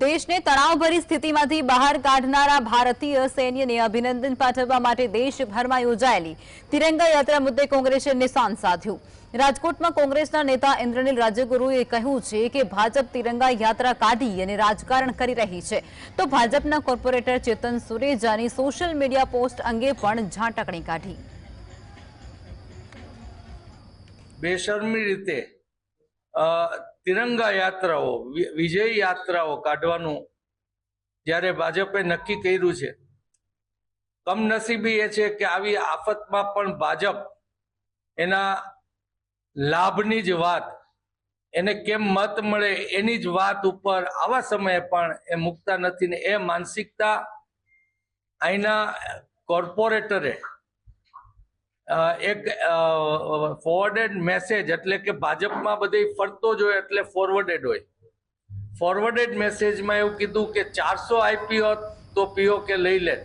દેશને તણાવભરી સ્થિતિમાંથી બહાર કાઢનારા ભારતીય સૈન્યને અભિનંદન પાઠવવા માટે દેશભરમાં યોજાયેલી તિરંગા યાત્રા મુદ્દે કોંગ્રેસે નિશાન સાધ્યું. રાજકોટમાં કોંગ્રેસના નેતા ઇન્દ્રનીલ રાજ્યગુરુએ કહ્યું છે કે ભાજપ તિરંગા યાત્રા કાઢી અને રાજકારણ કરી રહી છે. તો ભાજપના કોર્પોરેટર ચેતન સુરેજાની સોશિયલ મીડિયા પોસ્ટ અંગે પણ ઝાંટકણી કાઢી. બેશરમી રીતે તિરંગા યાત્રાઓ વિજય યાત્રાઓ કાઢવાનું જ્યારે ભાજપે નક્કી કર્યું છે, કમનસીબી એ છે કે આવી આફતમાં પણ ભાજપ એના લાભની જ વાત, એને કેમ મત મળે એની જ વાત ઉપર આવા સમયે પણ એ મૂકતા નથી ને એ માનસિકતા અહીંના કોર્પોરેટરે એક ફોરવર્ડેડ મેસેજ એટલે કે ભાજપમાં બધે ફરતો જ હોય એટલે ફોરવર્ડેડ હોય. ફોરવર્ડેડ મેસેજમાં એવું કીધું કે ચારસો આઈપી હોત તો પીઓ કે લઈ લે.